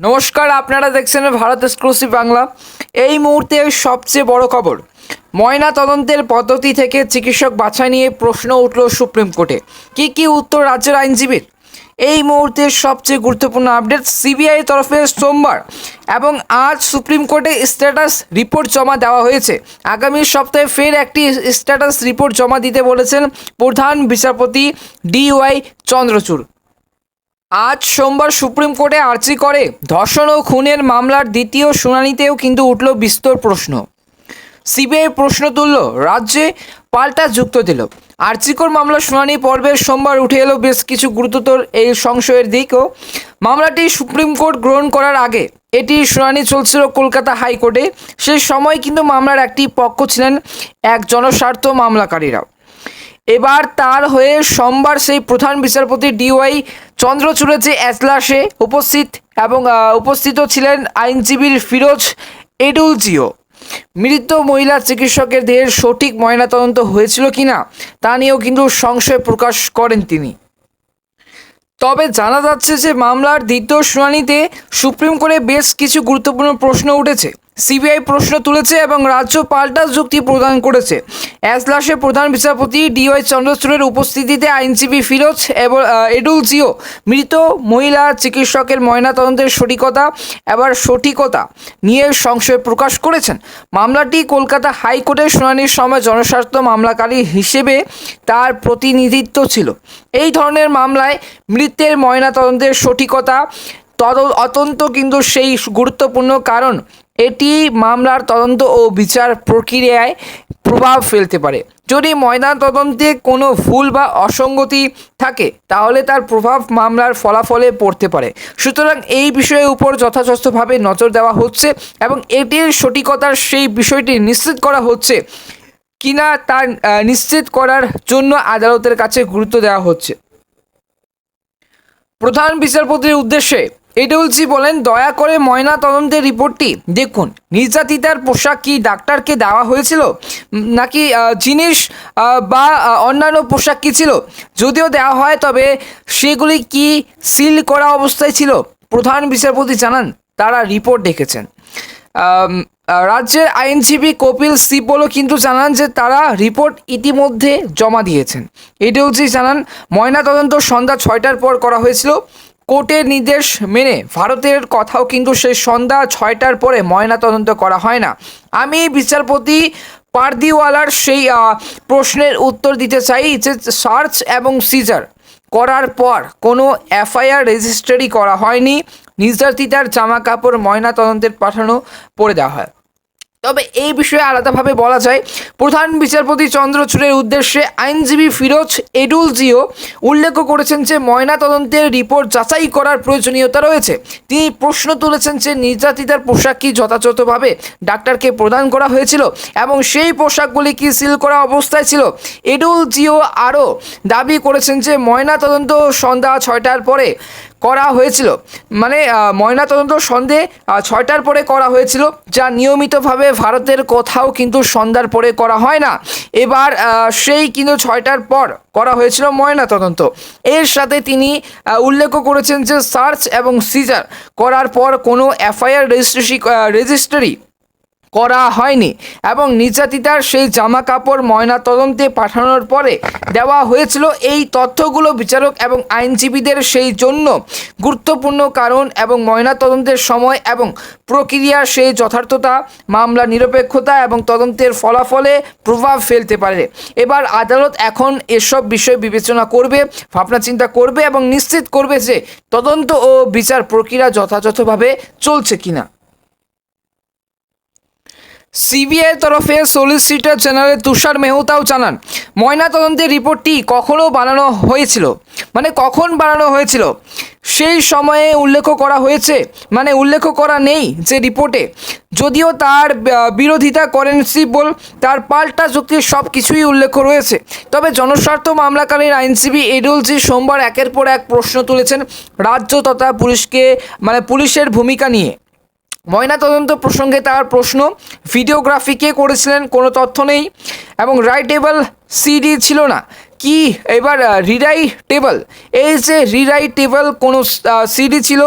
নমস্কার, আপনারা দেখছেন ভারত এক্সক্লুসিভ বাংলা। এই মুহূর্তে সবচেয়ে বড় খবর, ময়না তদন্তের পদ্ধতি থেকে চিকিৎসক বাছাই নিয়ে প্রশ্ন উঠল সুপ্রিম কোর্টে। কি কি উত্তর রাজ্যের আইনজীবীর? এই মুহূর্তে সবচেয়ে গুরুত্বপূর্ণ আপডেট সিবিআই তরফে সোমবার এবং আজ সুপ্রিম কোর্টে স্ট্যাটাস রিপোর্ট জমা দেওয়া হয়েছে। আগামী সপ্তাহে ফের একটি স্ট্যাটাস রিপোর্ট জমা দিতে বলেছেন প্রধান বিচারপতি ডিওয়াই চন্দ্রচূড়। আজ সোমবার সুপ্রিম কোর্টে আর্জি করে ধর্ষণ ও খুনের মামলার দ্বিতীয় শুনানিতেও কিন্তু উঠল বিস্তর প্রশ্ন। সিবিআই প্রশ্ন তুলল, রাজ্যে পাল্টা যুক্ত দিল। আর্জিকর মামলা শুনানি পর্বে সোমবার উঠে এলো বেশ কিছু গুরুতর এই সংশয়ের দিকও। মামলাটি সুপ্রিম কোর্ট গ্রহণ করার আগে এটি শুনানি চলছিল কলকাতা হাইকোর্টে। সেই সময় কিন্তু মামলার একটি পক্ষ ছিলেন এক জনস্বার্থ মামলাকারীরা এবার তার হয়ে সোমবার সেই প্রধান বিচারপতি ডিওয়াই চন্দ্রচূড়ে যে এজলাসে উপস্থিত এবং উপস্থিত ছিলেন আইনজীবীর ফিরোজ এডুলজিও। মৃত মহিলা চিকিৎসকের দেহের সঠিক ময়নাতদন্ত হয়েছিল কিনা তা নিয়েও কিন্তু সংশয় প্রকাশ করেন তিনি। তবে জানা যাচ্ছে যে মামলার দ্বিতীয় শুনানিতে সুপ্রিম কোর্টে বেশ কিছু গুরুত্বপূর্ণ প্রশ্ন উঠেছে। সিবিআই প্রশ্ন তুলেছে এবং রাজ্য পাল্টা যুক্তি প্রদান করেছে। এজলাসে প্রধান বিচারপতি ডিওয়াই চন্দ্রচূড়ের উপস্থিতিতে আইনজীবী ফিরোজ এবং এডুল জিও মৃত মহিলা চিকিৎসকের ময়নাতদন্তের সঠিকতা এবার সঠিকতা নিয়ে সংশয় প্রকাশ করেছেন। মামলাটি কলকাতা হাইকোর্টের শুনানির সময় জনস্বার্থ মামলাকারী হিসেবে তার প্রতিনিধিত্ব ছিল। এই ধরনের মামলায় মৃতের ময়নাতদন্তের সঠিকতা তদ অত্যন্ত কিন্তু সেই গুরুত্বপূর্ণ কারণ এটি মামলার তদন্ত ও বিচার প্রক্রিয়ায় প্রভাব ফেলতে পারে। যদি ময়দান তদন্তে কোনো ভুল বা অসঙ্গতি থাকে, তাহলে তার প্রভাব মামলার ফলাফলে পড়তে পারে। সুতরাং এই বিষয়ের উপর যথাযথভাবে নজর দেওয়া হচ্ছে এবং এটির সঠিকতার সেই বিষয়টি নিশ্চিত করা হচ্ছে কিনা তার নিশ্চিত করার জন্য আদালতের কাছে গুরুত্ব দেওয়া হচ্ছে। প্রধান বিচারপতির উদ্দেশ্যে এডুলজি বলেন, দয়া করে ময়না তদন্তের রিপোর্টটি দেখুন। নির্যাতিতার পোশাক কি ডাক্তারকে দেওয়া হয়েছিল? নাকি জিনিস বা অন্যান্য পোশাক কি ছিল? যদিও দেওয়া হয়, তবে সেগুলি কি সিল করা অবস্থায় ছিল? প্রধান বিচারপতি জানান, তারা রিপোর্ট দেখেছেন। রাজ্যের আইনজীবী কপিল সিব্বলও কিন্তু জানান যে তারা রিপোর্ট ইতিমধ্যে জমা দিয়েছেন। এডিওজি জানান ময়নাতদন্ত সন্ধ্যা ছয়টার পর করা হয়েছিল। কোর্টের নির্দেশ মেনে ভারতের কথাও কিন্তু সেই সন্ধ্যা ছয়টার পরে ময়নাতদন্ত করা হয় না। আমি বিচারপতি পারদিওয়ালার সেই প্রশ্নের উত্তর দিতে চাই যে সার্চ এবং সিজার করার পর কোনো এফআইআর রেজিস্ট্রি করা হয়নি। নির্যাতিতার জামা কাপড় ময়না তদন্তের পাঠানো পড়ে দেওয়া হয়। তবে এই বিষয়ে আলাদাভাবে বলা যায়, প্রধান বিচারপতি চন্দ্রচূড়ের উদ্দেশ্যে আইনজীবী ফিরোজ এডুলজিও উল্লেখ করেছেন যে ময়না তদন্তের রিপোর্ট যাচাই করার প্রয়োজনীয়তা রয়েছে। তিনি প্রশ্ন তুলেছেন যে নির্যাতিতার পোশাক কি যথাযথভাবে ডাক্তারকে প্রদান করা হয়েছিল এবং সেই পোশাকগুলি কি সিল করা অবস্থায় ছিল? এডুলজিও আরও দাবি করেছেন যে ময়না তদন্ত সন্ধ্যা ছয়টার পরে করা হয়েছিল। মানে ময়নাতদন্ত সন্ধে ছয়টার পরে করা হয়েছিল, যা নিয়মিতভাবে ভারতের কোথাও কিন্তু সন্ধ্যার পরে করা হয় না। এবার সেই কিন্তু ছয়টার পর করা হয়েছিল ময়নাতদন্ত। এর সাথে তিনি উল্লেখ করেছেন যে সার্চ এবং সিজার করার পর কোনো এফআইআর রেজিস্ট্রেশি রেজিস্ট্রি করা হয়নি এবং নির্যাতিতার সেই জামা কাপড় ময়না তদন্তে পাঠানোর পরে দেওয়া হয়েছিল এই তথ্যগুলো বিচারক এবং আইনজীবীদের সেই জন্য গুরুত্বপূর্ণ কারণ এবং ময়না তদন্তের সময় এবং প্রক্রিয়ার সেই যথার্থতা, মামলা নিরপেক্ষতা এবং তদন্তের ফলাফলে প্রভাব ফেলতে পারে। এবার আদালত এখন এসব বিষয় বিবেচনা করবে, ভাবনা চিন্তা করবে এবং নিশ্চিত করবে যে তদন্ত ও বিচার প্রক্রিয়া যথাযথভাবে চলছে কিনা। সিবিআই তরফে সলিসিটর জেনারেল তুষার মেহতাও জানান, ময়নাতদন্তের রিপোর্টটি কখনও বানানো হয়েছিল। মানে কখন বানানো হয়েছিল? সেই সময়ে উল্লেখ করা হয়েছে মানে উল্লেখ করা নেই যে রিপোর্টে। যদিও তার বিরোধিতা করেন সিবল, তার পাল্টা যুক্তির সব কিছুই উল্লেখ রয়েছে। তবে জনস্বার্থ মামলাকারীর আইনজীবী এডুলজি সোমবার একের পর এক প্রশ্ন তুলেছেন রাজ্য তথা পুলিশকে মানে পুলিশের ভূমিকা নিয়ে। ময়নাতদন্ত প্রসঙ্গে তার প্রশ্ন ভিডিওগ্রাফি কে করেছিলেন, কোনো তথ্য নেই, এবং রাইটেবল সিডি ছিল না। কি এবার রিরাইটেবল এই যে রিরাইটেবল কোনো সিডি ছিল,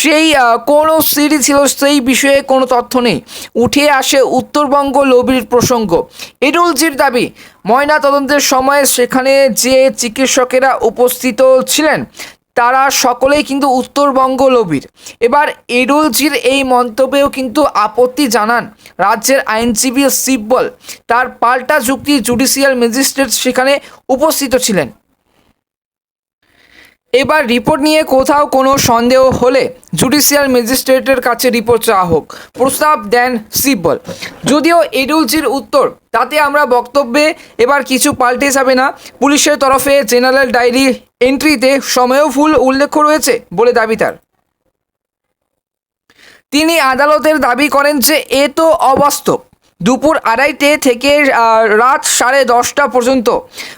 সেই কোনো সিডি ছিল, সেই বিষয়ে কোনো তথ্য নেই। উঠে আসে উত্তরবঙ্গ লবির প্রসঙ্গ। এডুলজির দাবি, ময়না তদন্তের সময় সেখানে যে চিকিৎসকেরা উপস্থিত ছিলেন তারা সকলেই কিন্তু উত্তরবঙ্গ লবির এবার এডুলজির এই মন্তব্যেও কিন্তু আপত্তি জানান রাজ্যের আইনজীবী সিব্বল। তার পাল্টা যুক্তি জুডিশিয়াল ম্যাজিস্ট্রেট সেখানে উপস্থিত ছিলেন। এবার রিপোর্ট নিয়ে কোথাও কোনো সন্দেহ হলে জুডিশিয়াল ম্যাজিস্ট্রেটের কাছে রিপোর্ট চাওয়া হোক। প্রস্তাব দেন সিব্বল। যদিও এডুলজির উত্তর, তাতে আমরা বক্তব্যে এবার কিছু পাল্টে যাবে না। পুলিশের তরফে জেনারেল ডায়েরি এন্ট্রিতে সময়ও ফুল উল্লেখ রয়েছে বলে দাবি তার। তিনি আদালতের দাবি করেন যে এ তো অবাস্তব। দুপুর আড়াইটে থেকে রাত সাড়ে দশটা পর্যন্ত।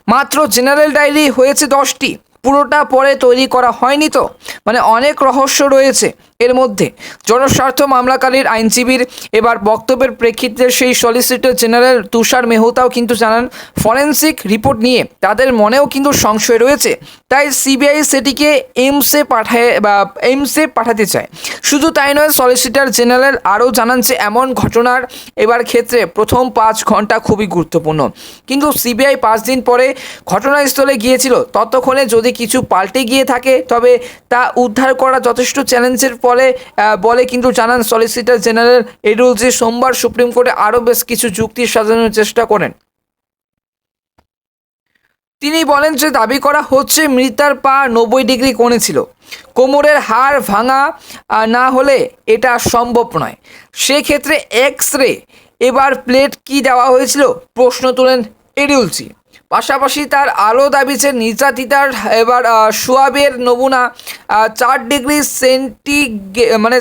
মাত্র জেনারেল ডায়েরি হয়েছে দশটি। পুরোটা পরে তৈরি করা হয়নি তো। মানে অনেক রহস্য রয়েছে। এর মধ্যে জনস্বার্থ মামলাকারীর আইনজীবীর এবার বক্তব্যের প্রেক্ষিতে সেই সলিসিটর জেনারেল তুষার মেহতাও কিন্তু জানান, ফরেন্সিক রিপোর্ট নিয়ে তাদের মনেও কিন্তু সংশয় রয়েছে। তাই সিবিআই সেটিকে এইমসে পাঠায় বা এইমসে পাঠাতে চায়। শুধু তাই নয়, সলিসিটর জেনারেল আরও জানান যে এমন ঘটনার এবার ক্ষেত্রে প্রথম পাঁচ ঘণ্টা খুবই গুরুত্বপূর্ণ। কিন্তু সিবিআই পাঁচ দিন পরে ঘটনাস্থলে গিয়েছিল। ততক্ষণে যদি কিছু পাল্টে গিয়ে থাকে, তবে তা উদ্ধার করা যথেষ্ট চ্যালেঞ্জের ফলে আহ, বলে কিন্তু জানান সলিসিটর জেনারেল এডুলজি সোমবার সুপ্রিম কোর্টে আরও বেশ কিছু যুক্তি সাজানোর চেষ্টা করেন। তিনি বলেন যে দাবি করা হচ্ছে মৃতার পা নব্বই ডিগ্রি কোণে ছিল। কোমরের হাড় ভাঙা না হলে এটা সম্ভব নয়। সেক্ষেত্রে এক্স রে এবার প্লেট কি দেওয়া হয়েছিল? প্রশ্ন তোলেন এডিউলসি পাশাপাশি তার আলো দাবিছে নির্যাতিতার। এবার সোয়াবের নমুনা চার ডিগ্রি সেন্টিগ্রে মানে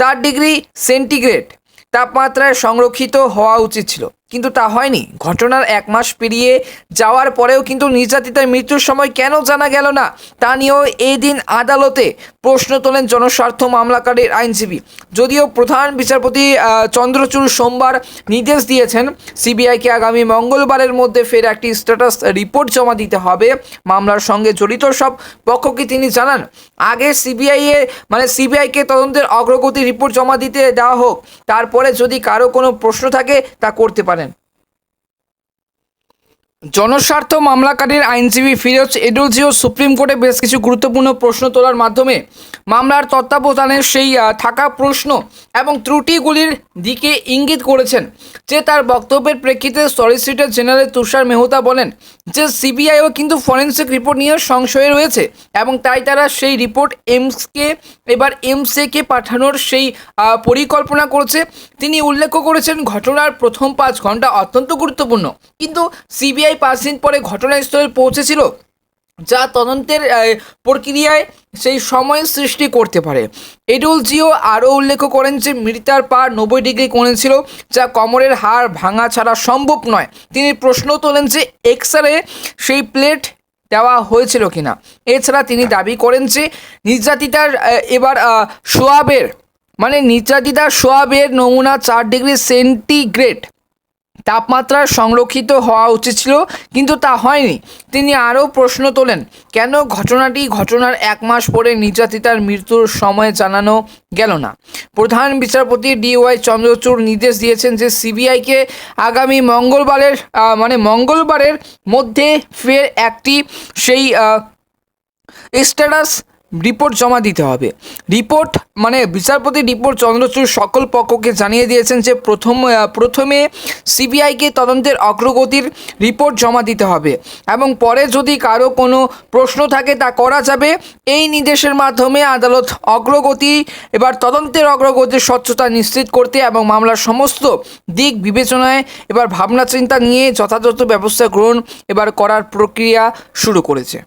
চার ডিগ্রি সেন্টিগ্রেড তাপমাত্রায় সংরক্ষিত হওয়া উচিত ছিল। কিন্তু তা হয়নি। ঘটনার এক মাস পেরিয়ে যাওয়ার পরেও কিন্তু নির্যাতিতার মৃত্যুর সময় কেন জানা গেল না, তা নিয়েও এই দিন আদালতে প্রশ্ন তোলেন জনস্বার্থ মামলাকারীর আইনজীবী। যদিও প্রধান বিচারপতি চন্দ্রচূড় সোমবার নির্দেশ দিয়েছেন সিবিআইকে আগামী মঙ্গলবারের মধ্যে ফের একটি স্ট্যাটাস রিপোর্ট জমা দিতে হবে। মামলার সঙ্গে জড়িত সব পক্ষকে তিনি জানান, আগে সিবিআই এ মানে সিবিআইকে তদন্তের অগ্রগতি রিপোর্ট জমা দিতে দেওয়া হোক। তারপরে যদি কারও কোনো প্রশ্ন থাকে তা করতে পারেন। জনস্বার্থ মামলাকারীর আইনজীবী ফিরোজ এডুলজিও সুপ্রিম কোর্টে বেশ কিছু গুরুত্বপূর্ণ প্রশ্ন তোলার মাধ্যমে মামলার তত্ত্বাবধানের সেই থাকা প্রশ্ন এবং ত্রুটিগুলির দিকে ইঙ্গিত করেছেন, যে তার বক্তব্যের প্রেক্ষিতে সলিসিটর জেনারেল তুষার মেহতা বলেন যে সিবিআইও কিন্তু ফরেন্সিক রিপোর্ট নিয়ে সংশয়ে রয়েছে এবং তাই তারা সেই রিপোর্ট এমসকে, এবার এমসেকে পাঠানোর সেই পরিকল্পনা করেছে। তিনি উল্লেখ করেছেন, ঘটনার প্রথম পাঁচ ঘণ্টা অত্যন্ত গুরুত্বপূর্ণ। কিন্তু সিবিআই পাঁচ দিন পরে ঘটনাস্থলে পৌঁছেছিল, যা তদন্তের প্রক্রিয়ায় সেই সময় সৃষ্টি করতে পারে। এডুল জিও আরও উল্লেখ করেন যে, মৃতার পা নব্বই ডিগ্রি কোণে ছিল, যা কোমরের হাড় ভাঙা ছাড়া সম্ভব নয়। তিনি প্রশ্ন তোলেন যে এক্স রে সেই প্লেট দেওয়া হয়েছিল কিনা। এছাড়া তিনি দাবি করেন যে, নির্যাতিতার এবার সোয়াবের মানে নির্যাতিতার সোয়াবের নমুনা চার ডিগ্রি সেন্টিগ্রেড। তাপমাত্রায় সংরক্ষিত হওয়া উচিত ছিল, কিন্তু তা হয়নি। তিনি আরও প্রশ্ন তোলেন, কেন ঘটনাটি ঘটনার এক মাস পরে নির্যাতিতার মৃত্যুর সময় জানানো গেল না? প্রধান বিচারপতি ডিওয়াই চন্দ্রচূড় নির্দেশ দিয়েছেন যে সিবিআইকে আগামী মঙ্গলবারের মানে মঙ্গলবারের মধ্যে ফের একটি সেই স্ট্যাটাস রিপোর্ট জমা দিতে হবে। রিপোর্ট মানে বিচারপতি রিপোর্ট চন্দ্রচূড় সকল পক্ষকে জানিয়ে দিয়েছেন যে প্রথম প্রথমে সিবিআইকে তদন্তের অগ্রগতির রিপোর্ট জমা দিতে হবে এবং পরে যদি কারও কোনো প্রশ্ন থাকে তা করা যাবে। এই নির্দেশের মাধ্যমে আদালত অগ্রগতি, এবার তদন্তের অগ্রগতির স্বচ্ছতা নিশ্চিত করতে এবং মামলার সমস্ত দিক বিবেচনায় এবার ভাবনা চিন্তা নিয়ে যথাযথ ব্যবস্থা গ্রহণ এবার করার প্রক্রিয়া শুরু করেছে।